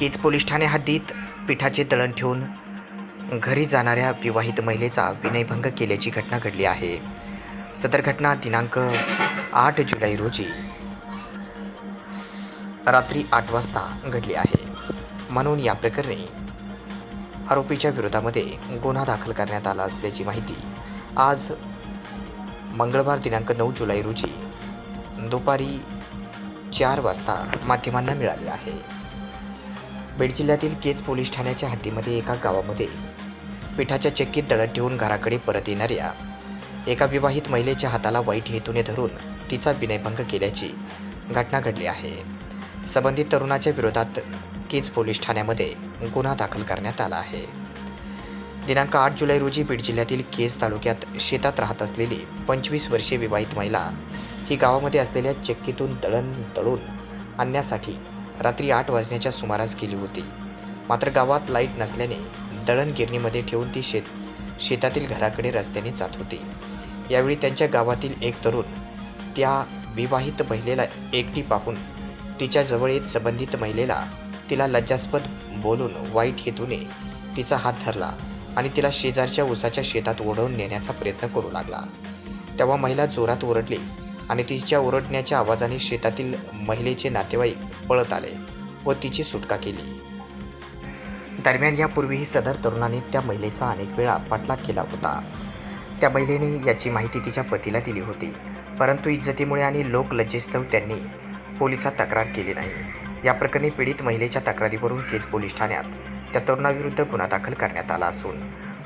Kaij police Thane हद्दीत पिठाचे दळण ठेवून घरी जाणाऱ्या विवाहित महिलेचा विनयभंग केल्याची घटना घडली आहे. सदर घटना दिनांक आठ जुलै रोजी रात्री आठ वाजता घडली आहे. म्हणून या प्रकरणी आरोपीच्या विरोधामध्ये गुन्हा दाखल करण्यात आला असल्याची माहिती आज मंगळवार दिनांक नऊ जुलै रोजी दुपारी चार वाजता माध्यमांना मिळाली आहे. बीड जिल्ह्यातील केज पोलीस ठाण्याच्या हद्दीमध्ये एका गावामध्ये पिठाच्या चक्कीत दळण ठेवून घराकडे परत येणाऱ्या एका विवाहित महिलेच्या हाताला वाईट हेतूने धरून तिचा विनयभंग केल्याची घटना घडली आहे. संबंधित तरुणाच्या विरोधात केज पोलीस ठाण्यामध्ये गुन्हा दाखल करण्यात आला आहे. दिनांक आठ जुलै रोजी बीड जिल्ह्यातील केज तालुक्यात शेतात राहत असलेली पंचवीस वर्षीय विवाहित महिला ही गावामध्ये असलेल्या चक्कीतून दळण दळून आणण्यासाठी रात्री आठ वाजण्याच्या सुमारास गेली होती. मात्र गावात लाइट नसल्याने दळण गिरणीमध्ये ठेवून ती शेत शेतातील घराकडे रस्त्याने जात होती. यावेळी त्यांच्या गावातील एक तरुण त्या विवाहित महिलेला एकटी पाहून तिच्याजवळ येत संबंधित महिलेला तिला लज्जास्पद बोलून वाईट हेतूने तिचा हात धरला आणि तिला शेजारच्या उसाच्या शेतात ओढवून नेण्याचा प्रयत्न करू लागला. तेव्हा महिला जोरात ओरडली आणि तिच्या ओरडण्याच्या आवाजाने शेतातील महिलेचे नातेवाईक पळत आले व तिची सुटका केली. दरम्यान यापूर्वीही सदर तरुणाने त्या महिलेचा अनेक वेळा पाठलाग केला होता. त्या महिलेने याची माहिती तिच्या पतीला दिली होती परंतु इज्जतीमुळे आणि लोक लज्जेस्तव त्यांनी पोलिसात तक्रार केली नाही. या प्रकरणी पीडित महिलेच्या तक्रारीवरून केस पोलीस ठाण्यात त्या तरुणाविरुद्ध गुन्हा दाखल करण्यात आला असून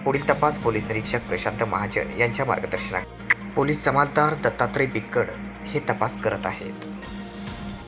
पुढील तपास पोलीस निरीक्षक प्रशांत महाजन यांच्या मार्गदर्शनात पोलीस जमालदार दत्तात्रय बिक्कड हे तपास करत आहेत.